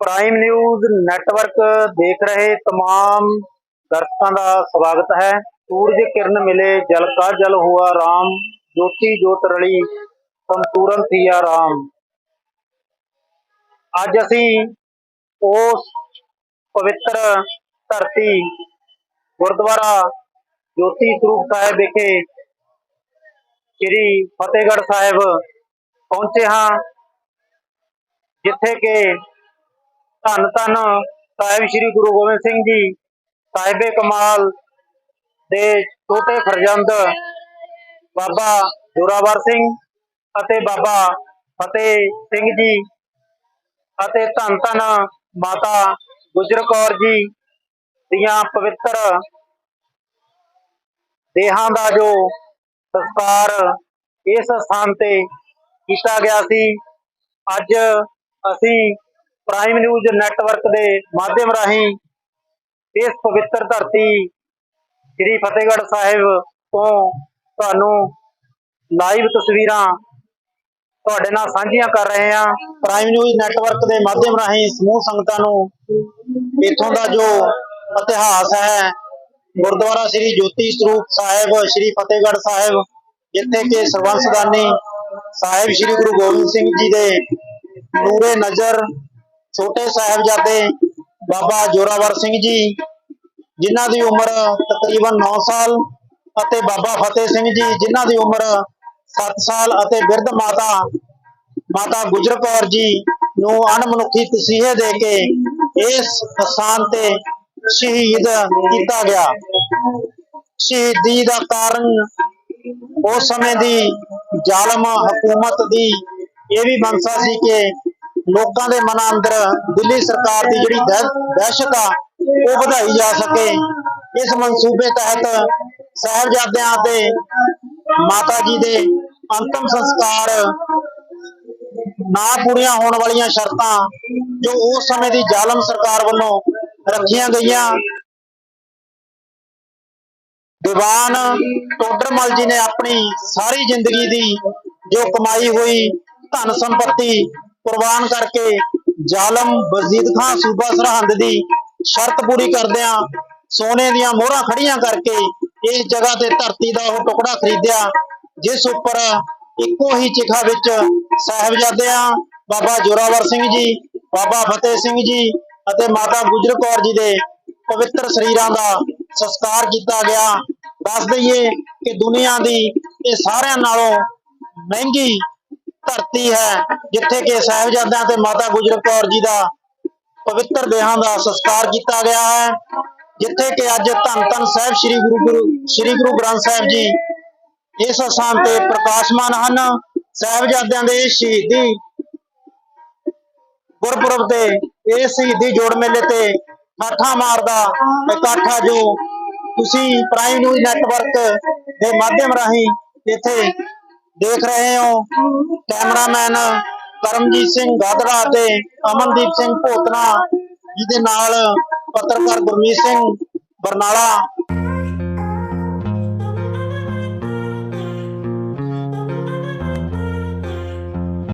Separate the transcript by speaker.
Speaker 1: Prime news network ਦੇਖ ਰਹੇ तमाम ਦਰਸ਼ਕਾਂ ਦਾ ਸਵਾਗਤ ਹੈ ਸੂਰਜ ਕਿਰਨ ਮਿਲੇ ਜਲ ਕਾ ਜਲ ਹੁਆ ਰਾਮ ਜੋਤੀ ਜੋਤ ਰਲੀ ਸੰਤੂਰਨ ਥੀਆ ਰਾਮ ਅੱਜ ਅਸੀਂ ਉਸ ਪਵਿੱਤਰ ਧਰਤੀ ਗੁਰਦੁਆਰਾ ਜੋਤੀ ਸਰੂਪ ਸਾਹਿਬ ਵਿਖੇ ਸ੍ਰੀ ਫਤਿਹਗੜ੍ਹ ਸਾਹਿਬ ਪਹੁੰਚੇ ਹਾਂ ਜਿੱਥੇ ਕਿ ਧੰਨ ਧੰਨ ਸਾਹਿਬ ਸ੍ਰੀ ਗੁਰੂ ਗੋਬਿੰਦ ਸਿੰਘ ਜੀ, ਸਾਹਿਬੇ ਕਮਾਲ ਦੇ ਛੋਟੇ ਫਰਜ਼ੰਦ ਬਾਬਾ ਜੋਰਾਵਰ ਸਿੰਘ ਅਤੇ ਬਾਬਾ ਫਤਿਹ ਸਿੰਘ ਜੀ ਅਤੇ ਧੰਨ ਧੰਨ ਮਾਤਾ ਗੁਜਰ ਕੌਰ ਜੀ ਦੀਆਂ ਪਵਿੱਤਰ ਦੇਹਾਂ ਦਾ ਜੋ ਸੰਸਕਾਰ ਇਸ ਸਥਾਨ ਤੇ ਕੀਤਾ ਗਿਆ ਸੀ। ਅੱਜ ਅਸੀਂ ਪ੍ਰਾਈਮ ਨਿਊਜ਼ ਨੈਟਵਰਕ ਦੇ ਮਾਧਿਅਮ ਰਾਹੀਂ ਇਸ ਪਵਿੱਤਰ ਧਰਤੀ ਸ੍ਰੀ ਫਤਿਹਗੜ੍ਹ ਸਾਹਿਬ ਤੋਂ ਤੁਹਾਨੂੰ ਲਾਈਵ ਤਸਵੀਰਾਂ ਤੁਹਾਡੇ ਨਾਲ ਸਾਂਝੀਆਂ ਕਰ ਰਹੇ ਹਾਂ। ਪ੍ਰਾਈਮ ਨਿਊਜ਼ ਨੈਟਵਰਕ ਦੇ ਮਾਧਿਅਮ ਰਾਹੀਂ ਸਮੂਹ ਸੰਗਤਾਂ ਨੂੰ ਇੱਥੋਂ ਦਾ ਜੋ ਇਤਿਹਾਸ ਹੈ, ਗੁਰਦੁਆਰਾ ਸ੍ਰੀ ਜੋਤੀ ਸਰੂਪ ਸਾਹਿਬ, ਸ੍ਰੀ ਫਤਿਹਗੜ੍ਹ ਸਾਹਿਬ, ਜਿੱਥੇ ਕਿ ਸਰਵੰਸਦਾਨੀ ਸਾਹਿਬ ਸ੍ਰੀ ਗੁਰੂ ਗੋਬਿੰਦ ਸਿੰਘ ਜੀ ਦੇ ਨੂਰੇ ਨਜ਼ਰ ਛੋਟੇ ਸਾਹਿਬਜ਼ਾਦੇ ਬਾਬਾ ਜੋਰਾਵਰ ਸਿੰਘ ਜੀ, ਜਿਨ੍ਹਾਂ ਦੀ ਉਮਰ ਤਕਰੀਬਨ 9 ਸਾਲ ਅਤੇ ਬਾਬਾ ਫਤਿਹ ਸਿੰਘ ਜੀ, ਜਿਨ੍ਹਾਂ ਦੀ ਉਮਰ 7 ਸਾਲ ਅਤੇ ਬਿਰਧ ਮਾਤਾ ਮਾਤਾ ਗੁਜਰ ਕੌਰ ਜੀ ਨੂੰ ਅਣਮਨੁੱਖੀ ਤਸੀਹੇ ਦੇ ਕੇ ਇਸ ਸਥਾਨ ਤੇ ਸ਼ਹੀਦ ਕੀਤਾ ਗਿਆ। ਸ਼ਹੀਦੀ ਦਾ ਕਾਰਨ ਉਸ ਸਮੇਂ ਦੀ ਜ਼ਾਲਮ ਹਕੂਮਤ ਦੀ ਇਹ ਵੀ ਮੰਸ਼ਾ ਸੀ ਕਿ ਲੋਕਾਂ ਦੇ ਮਨਾਂ ਅੰਦਰ ਦਿੱਲੀ ਸਰਕਾਰ ਦੀ ਜਿਹੜੀ ਦਹਿਸ਼ਤ ਆ, ਉਹ ਵਧਾਈ ਜਾ ਸਕੇ। ਇਸ ਮਨਸੂਬੇ ਤਹਿਤ ਸਾਹਿਬਜ਼ਾਦਿਆਂ ਤੇ ਮਾਤਾ ਜੀ ਦੇ ਅੰਤਮ ਸੰਸਕਾਰ ਨਾ ਪੂਰੀਆਂ ਹੋਣ ਵਾਲੀਆਂ ਸ਼ਰਤਾਂ ਜੋ ਉਸ ਸਮੇਂ ਦੀ ਜ਼ਾਲਮ ਸਰਕਾਰ ਵੱਲੋਂ ਰੱਖੀਆਂ ਗਈਆਂ। ਦੀਵਾਨ ਟੋਡਰਮਲ ਜੀ ਨੇ ਆਪਣੀ ਸਾਰੀ ਜ਼ਿੰਦਗੀ ਦੀ ਜੋ ਕਮਾਈ ਹੋਈ ਧਨ ਸੰਪਤੀ ਪ੍ਰਵਾਨ ਕਰਕੇ ਜ਼ਾਲਮ ਵਜ਼ੀਦ ਖਾਨ ਸੂਬਾ ਸਰਹੰਦ ਦੀ ਸ਼ਰਤ ਪੂਰੀ ਕਰਦਿਆਂ ਸੋਨੇ ਦੀਆਂ ਮੋਹਰਾਂ ਖੜੀਆਂ ਕਰਕੇ ਇਸ ਜਗ੍ਹਾ ਤੇ ਧਰਤੀ ਦਾ ਉਹ ਟੁਕੜਾ ਖਰੀਦਿਆ, ਜਿਸ ਉੱਪਰ ਇੱਕੋ ਹੀ ਚਿਖਾ ਵਿੱਚ ਸਾਹਿਬਜ਼ਾਦਿਆਂ ਬਾਬਾ ਜੋਰਾਵਰ ਸਿੰਘ ਜੀ, ਬਾਬਾ ਫਤਿਹ ਸਿੰਘ ਜੀ ਅਤੇ ਮਾਤਾ ਗੁਜਰ ਕੌਰ ਜੀ ਦੇ ਪਵਿੱਤਰ ਸਰੀਰਾਂ ਦਾ ਸੰਸਕਾਰ ਕੀਤਾ ਗਿਆ। ਦੱਸ ਦਈਏ ਕਿ ਦੁਨੀਆ ਦੀ ਇਹ ਸਾਰਿਆਂ ਨਾਲੋਂ ਮਹਿੰਗੀ ਧਰਤੀ ਹੈ, ਜਿੱਥੇ ਕਿ ਸਾਹਿਬਜ਼ਾਦਿਆਂ ਤੇ ਮਾਤਾ ਗੁਜਰ ਕੌਰ ਜੀ ਦਾ ਪਵਿੱਤਰ ਦੇਹਾਂ ਦਾ ਸੰਸਕਾਰ ਕੀਤਾ ਗਿਆ ਹੈ, ਜਿੱਥੇ ਕਿ ਅੱਜ ਧੰਨ ਧੰਨ ਸਾਹਿਬ ਸ੍ਰੀ ਗੁਰੂ ਗੁਰੂ, ਸ੍ਰੀ ਗੁਰੂ ਗ੍ਰੰਥ ਸਾਹਿਬ ਜੀ ਇਸ ਸਥਾਨ ਤੇ ਪ੍ਰਕਾਸ਼ਮਾਨ ਹਨ। ਸਾਹਿਬਜ਼ਾਦਿਆਂ ਦੇ ਸ਼ਹੀਦੀ ਗੁਰਪੁਰਬ ਤੇ ਇਹ ਸ਼ਹੀਦੀ ਜੋੜ ਮੇਲੇ ਤੇ ਠਾਠਾ ਮਾਰਦਾ ਇਕੱਠਾ ਜੋ। ਤੁਸੀਂ ਪ੍ਰਾਈਮ ਨਿਊਜ਼ ਨੈਟਵਰਕ ਦੇ ਮਾਧਿਅਮ ਰਾਹੀਂ ਇੱਥੇ ਦੇਖ ਰਹੇ ਹੋ ਕੈਮਰਾਮੈਨ ਕਰਮਜੀਤ ਸਿੰਘ ਗਾਦੜਾ ਅਤੇ ਅਮਨਦੀਪ ਸਿੰਘ ਭੋਤਨਾ, ਜਿਹਦੇ ਨਾਲ ਪੱਤਰਕਾਰ ਗੁਰਮੀਤ ਸਿੰਘ ਬਰਨਾਲਾ